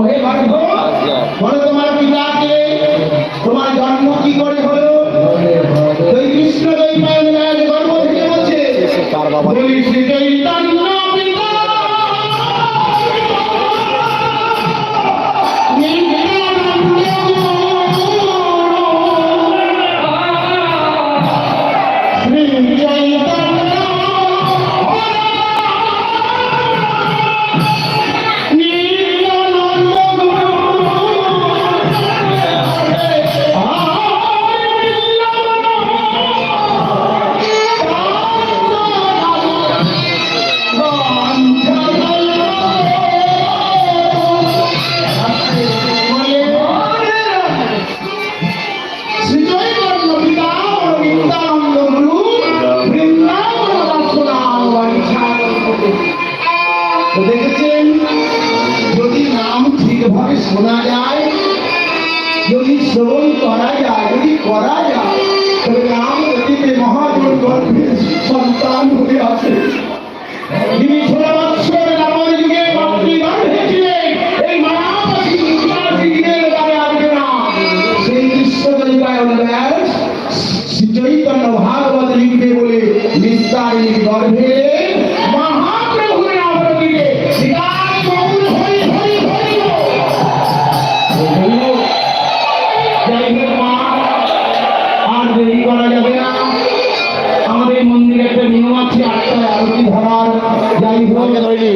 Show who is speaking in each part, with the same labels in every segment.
Speaker 1: ওকে মারবো বলো তোমার শোনা যায়। যদি শ্রবণ করা যায়, যদি করা যায়, তবে রাম অতীতে মহাজন গর্ভের সন্তান হয়ে আছে। বলে নিস্তারিণীর গর্ভে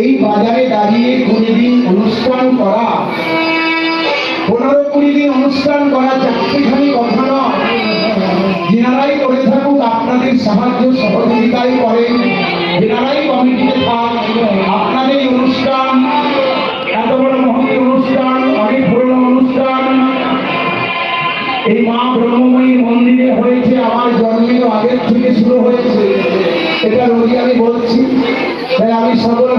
Speaker 1: এই বাজারে দাঁড়িয়ে কুড়ি দিন অনুষ্ঠান করা পনেরো কুড়ি দিন অনুষ্ঠান করা চাকরিখানি কথা নয়। যেনারাই করে থাকুক আপনাদের সাহায্য সহযোগিতাই করেন। যেনারাই কমিটিতে থাক, আপনাদের অনুষ্ঠান, এত বড় মহতি অনুষ্ঠান, অনেক পুরনো অনুষ্ঠান, এই মা ব্রহ্মময়ী মন্দিরে হয়েছে আমার জন্মের আগের থেকে শুরু হয়েছে। এটা রোগী আমি বলছি। আমি সকল